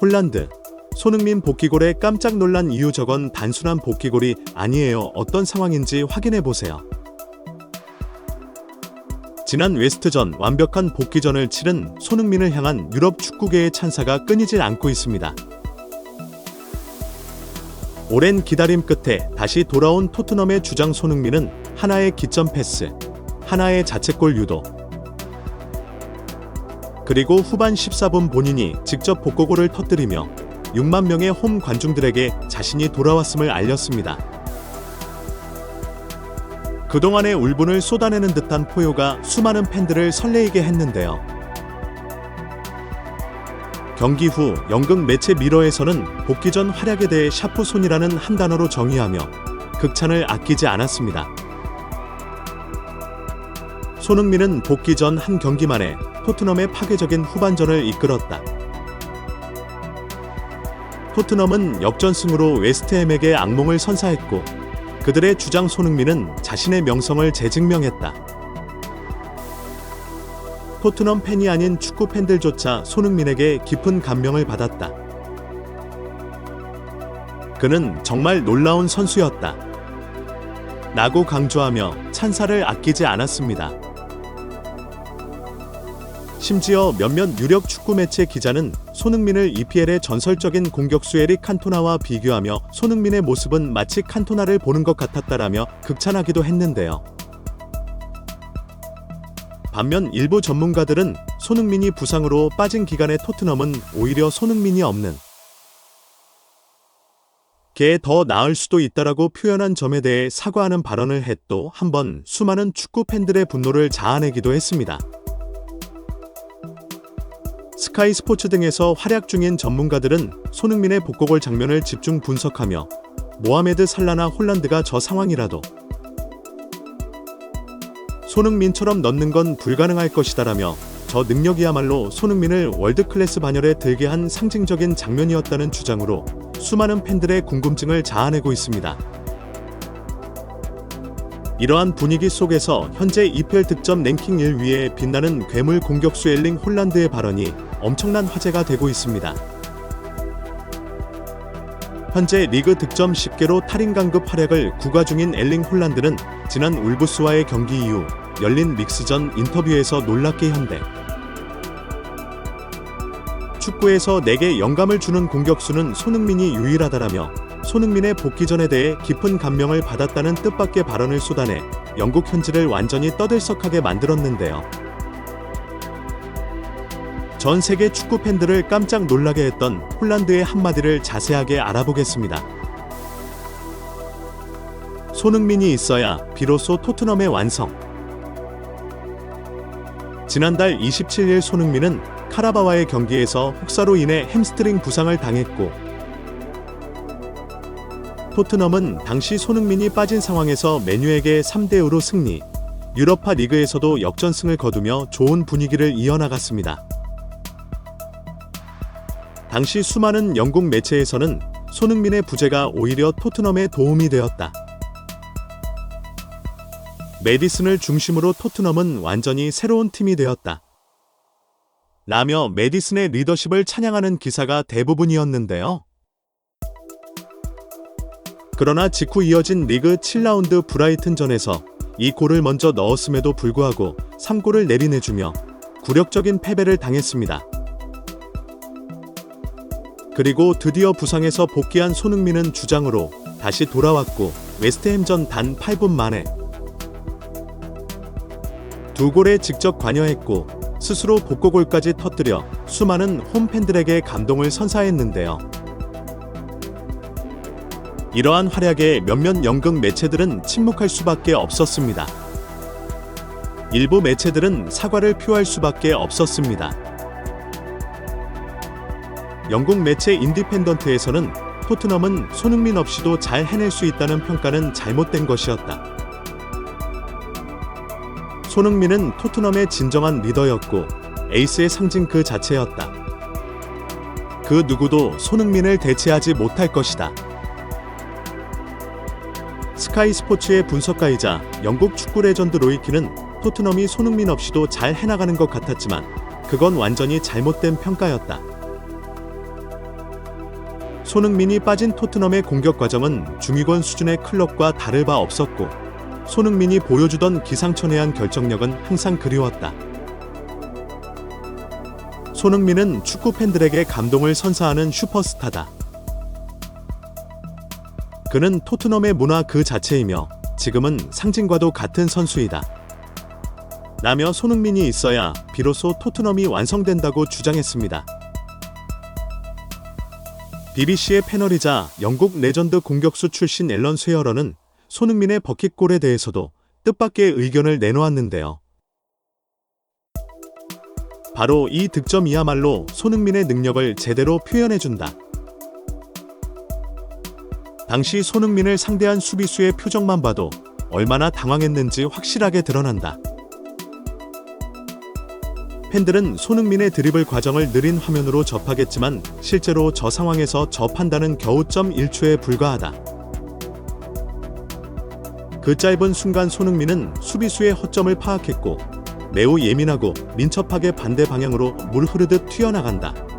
홀란드 손흥민 복귀골에 깜짝 놀란 이유 저건 단순한 복귀골이 아니에요. 어떤 상황인지 확인해 보세요. 지난 웨스트전 완벽한 복귀전을 치른 손흥민을 향한 유럽 축구계의 찬사가 끊이질 않고 있습니다. 오랜 기다림 끝에 다시 돌아온 토트넘의 주장 손흥민은 하나의 기점 패스, 하나의 자책골 유도, 그리고 후반 14분 본인이 직접 복고골을 터뜨리며 6만 명의 홈 관중들에게 자신이 돌아왔음을 알렸습니다. 그동안의 울분을 쏟아내는 듯한 포효가 수많은 팬들을 설레이게 했는데요. 경기 후 연극 매체 미러에서는 복귀 전 활약에 대해 샤프손이라는 한 단어로 정의하며 극찬을 아끼지 않았습니다. 손흥민은 복귀 전 한 경기만에 토트넘의 파괴적인 후반전을 이끌었다. 토트넘은 역전승으로 웨스트햄에게 악몽을 선사했고 그들의 주장 손흥민은 자신의 명성을 재증명했다. 토트넘 팬이 아닌 축구 팬들조차 손흥민에게 깊은 감명을 받았다. 그는 정말 놀라운 선수였다. 라고 강조하며 찬사를 아끼지 않았습니다. 심지어 몇몇 유력 축구 매체 기자는 손흥민을 EPL의 전설적인 공격수 에릭 칸토나와 비교하며 손흥민의 모습은 마치 칸토나를 보는 것 같았다라며 극찬하기도 했는데요. 반면 일부 전문가들은 손흥민이 부상으로 빠진 기간의 토트넘은 오히려 손흥민이 없는 게 더 나을 수도 있다라고 표현한 점에 대해 사과하는 발언을 했또 한번 수많은 축구 팬들의 분노를 자아내기도 했습니다. 스카이 스포츠 등에서 활약 중인 전문가들은 손흥민의 복고골 장면을 집중 분석하며 모하메드 살라나 홀란드가 저 상황이라도 손흥민처럼 넣는 건 불가능할 것이다라며 저 능력이야말로 손흥민을 월드클래스 반열에 들게 한 상징적인 장면이었다는 주장으로 수많은 팬들의 궁금증을 자아내고 있습니다. 이러한 분위기 속에서 현재 EPL 득점 랭킹 1위에 빛나는 괴물 공격수 엘링 홀란드의 발언이 엄청난 화제가 되고 있습니다. 현재 리그 득점 10개로 탈인 강급 활약을 구가 중인 엘링 홀란드는 지난 울브스와의 경기 이후 열린 믹스전 인터뷰에서 놀랍게 현대 축구에서 내게 영감을 주는 공격수는 손흥민이 유일하다라며 손흥민의 복귀전에 대해 깊은 감명을 받았다는 뜻밖의 발언을 쏟아내 영국 현지를 완전히 떠들썩하게 만들었는데요. 전 세계 축구 팬들을 깜짝 놀라게 했던 홀란드의 한마디를 자세하게 알아보겠습니다. 손흥민이 있어야 비로소 토트넘의 완성. 지난달 27일 손흥민은 카라바와의 경기에서 혹사로 인해 햄스트링 부상을 당했고 토트넘은 당시 손흥민이 빠진 상황에서 메뉴에게 3대5로 승리, 유럽파 리그에서도 역전승을 거두며 좋은 분위기를 이어나갔습니다. 당시 수많은 영국 매체에서는 손흥민의 부재가 오히려 토트넘에 도움이 되었다. 메디슨을 중심으로 토트넘은 완전히 새로운 팀이 되었다. 라며 메디슨의 리더십을 찬양하는 기사가 대부분이었는데요. 그러나 직후 이어진 리그 7라운드 브라이튼전에서 이 골을 먼저 넣었음에도 불구하고 3골을 내리내주며 굴욕적인 패배를 당했습니다. 그리고 드디어 부상에서 복귀한 손흥민은 주장으로 다시 돌아왔고 웨스트햄전 단 8분 만에 두 골에 직접 관여했고 스스로 복고골까지 터뜨려 수많은 홈팬들에게 감동을 선사했는데요. 이러한 활약에 몇몇 연극 매체들은 침묵할 수밖에 없었습니다. 일부 매체들은 사과를 표할 수밖에 없었습니다. 영국 매체 인디펜던트에서는 토트넘은 손흥민 없이도 잘 해낼 수 있다는 평가는 잘못된 것이었다. 손흥민은 토트넘의 진정한 리더였고 에이스의 상징 그 자체였다. 그 누구도 손흥민을 대체하지 못할 것이다. 스카이 스포츠의 분석가이자 영국 축구 레전드 로이키는 토트넘이 손흥민 없이도 잘 해나가는 것 같았지만 그건 완전히 잘못된 평가였다. 손흥민이 빠진 토트넘의 공격 과정은 중위권 수준의 클럽과 다를 바 없었고 손흥민이 보여주던 기상천외한 결정력은 항상 그리웠다. 손흥민은 축구 팬들에게 감동을 선사하는 슈퍼스타다. 그는 토트넘의 문화 그 자체이며 지금은 상징과도 같은 선수이다. 라며 손흥민이 있어야 비로소 토트넘이 완성된다고 주장했습니다. BBC의 패널이자 영국 레전드 공격수 출신 앨런 스웨어러는 손흥민의 버킷골에 대해서도 뜻밖의 의견을 내놓았는데요. 바로 이 득점이야말로 손흥민의 능력을 제대로 표현해준다. 당시 손흥민을 상대한 수비수의 표정만 봐도 얼마나 당황했는지 확실하게 드러난다. 팬들은 손흥민의 드리블 과정을 느린 화면으로 접하겠지만 실제로 저 상황에서 저 판단은 겨우 점 1초에 불과하다. 그 짧은 순간 손흥민은 수비수의 허점을 파악했고 매우 예민하고 민첩하게 반대 방향으로 물 흐르듯 튀어나간다.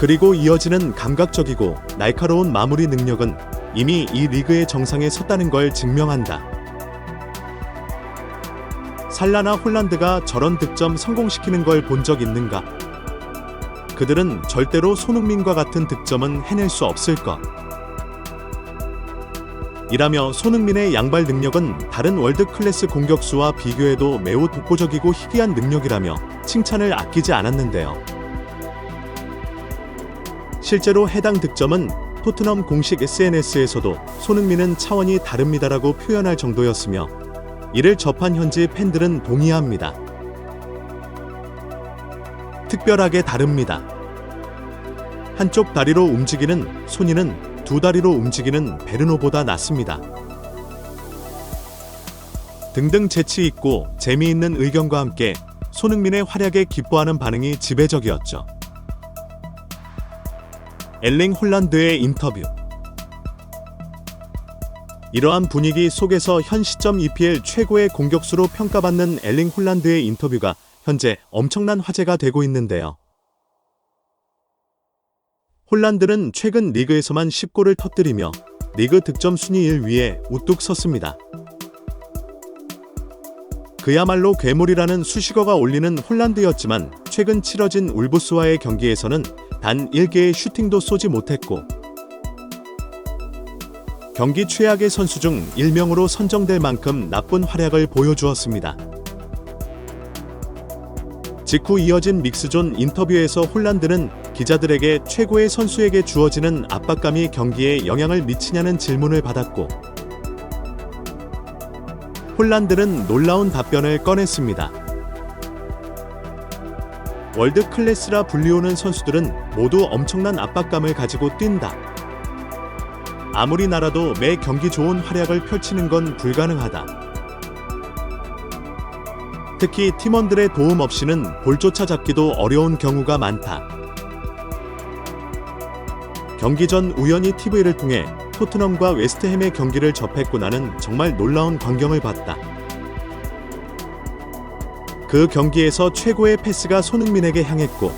그리고 이어지는 감각적이고 날카로운 마무리 능력은 이미 이 리그의 정상에 섰다는 걸 증명한다. 살라나 홀란드가 저런 득점 성공시키는 걸 본 적 있는가? 그들은 절대로 손흥민과 같은 득점은 해낼 수 없을 것. 이라며 손흥민의 양발 능력은 다른 월드 클래스 공격수와 비교해도 매우 독보적이고 희귀한 능력이라며 칭찬을 아끼지 않았는데요. 실제로 해당 득점은 토트넘 공식 SNS에서도 손흥민은 차원이 다릅니다라고 표현할 정도였으며 이를 접한 현지 팬들은 동의합니다. 특별하게 다릅니다. 한쪽 다리로 움직이는 손이는 두 다리로 움직이는 베르노보다 낫습니다. 등등 재치 있고 재미있는 의견과 함께 손흥민의 활약에 기뻐하는 반응이 지배적이었죠. 엘링 홀란드의 인터뷰 이러한 분위기 속에서 현 시점 EPL 최고의 공격수로 평가받는 엘링 홀란드의 인터뷰가 현재 엄청난 화제가 되고 있는데요. 홀란드는 최근 리그에서만 10골을 터뜨리며 리그 득점 순위 1위에 우뚝 섰습니다. 그야말로 괴물이라는 수식어가 올리는 홀란드였지만 최근 치러진 울브스와의 경기에서는 단 1개의 슈팅도 쏘지 못했고 경기 최악의 선수 중 일명으로 선정될 만큼 나쁜 활약을 보여주었습니다. 직후 이어진 믹스존 인터뷰에서 홀란드는 기자들에게 최고의 선수에게 주어지는 압박감이 경기에 영향을 미치냐는 질문을 받았고 홀란드는 놀라운 답변을 꺼냈습니다. 월드 클래스라 불리우는 선수들은 모두 엄청난 압박감을 가지고 뛴다. 아무리 나라도 매 경기 좋은 활약을 펼치는 건 불가능하다. 특히 팀원들의 도움 없이는 볼조차 잡기도 어려운 경우가 많다. 경기 전 우연히 TV를 통해 토트넘과 웨스트햄의 경기를 접했고 나는 정말 놀라운 광경을 봤다. 그 경기에서 최고의 패스가 손흥민에게 향했고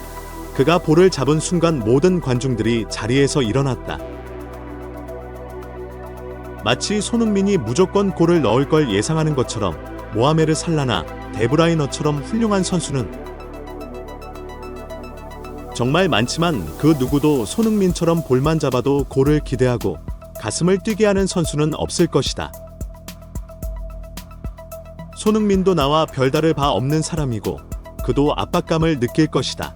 그가 볼을 잡은 순간 모든 관중들이 자리에서 일어났다. 마치 손흥민이 무조건 골을 넣을 걸 예상하는 것처럼 모하메르 살라나 데브라이너처럼 훌륭한 선수는 정말 많지만 그 누구도 손흥민처럼 볼만 잡아도 골을 기대하고 가슴을 뛰게 하는 선수는 없을 것이다. 손흥민도 나와 별다를 바 없는 사람이고 그도 압박감을 느낄 것이다.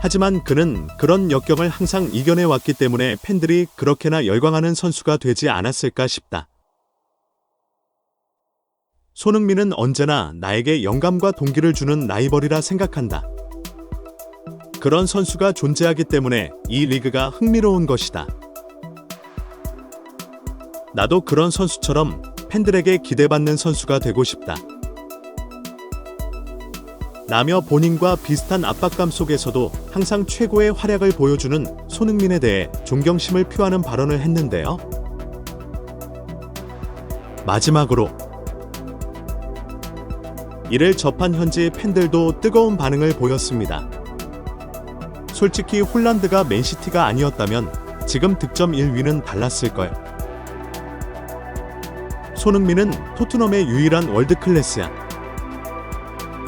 하지만 그는 그런 역경을 항상 이겨내 왔기 때문에 팬들이 그렇게나 열광하는 선수가 되지 않았을까 싶다. 손흥민은 언제나 나에게 영감과 동기를 주는 라이벌이라 생각한다. 그런 선수가 존재하기 때문에 이 리그가 흥미로운 것이다. 나도 그런 선수처럼 팬들에게 기대받는 선수가 되고 싶다. 라며 본인과 비슷한 압박감 속에서도 항상 최고의 활약을 보여주는 손흥민에 대해 존경심을 표하는 발언을 했는데요. 마지막으로 이를 접한 현지 팬들도 뜨거운 반응을 보였습니다. 솔직히 홀란드가 맨시티가 아니었다면 지금 득점 1위는 달랐을 거예요. 손흥민은 토트넘의 유일한 월드 클래스야.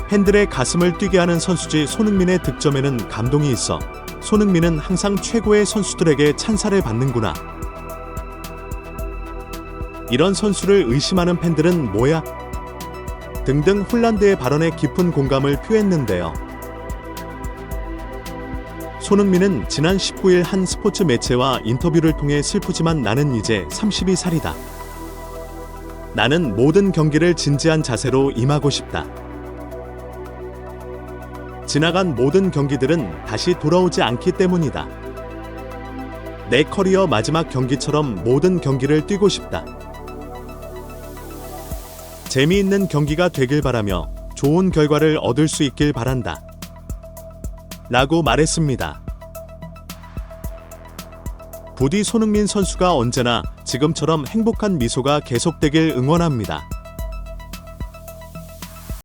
팬들의 가슴을 뛰게 하는 선수지 손흥민의 득점에는 감동이 있어. 손흥민은 항상 최고의 선수들에게 찬사를 받는구나. 이런 선수를 의심하는 팬들은 뭐야? 등등 홀란드의 발언에 깊은 공감을 표했는데요. 손흥민은 지난 19일 한 스포츠 매체와 인터뷰를 통해 슬프지만 나는 이제 32살이다. 나는 모든 경기를 진지한 자세로 임하고 싶다. 지나간 모든 경기들은 다시 돌아오지 않기 때문이다. 내 커리어 마지막 경기처럼 모든 경기를 뛰고 싶다. 재미있는 경기가 되길 바라며 좋은 결과를 얻을 수 있길 바란다. 라고 말했습니다. 부디 손흥민 선수가 언제나 지금처럼 행복한 미소가 계속되길 응원합니다.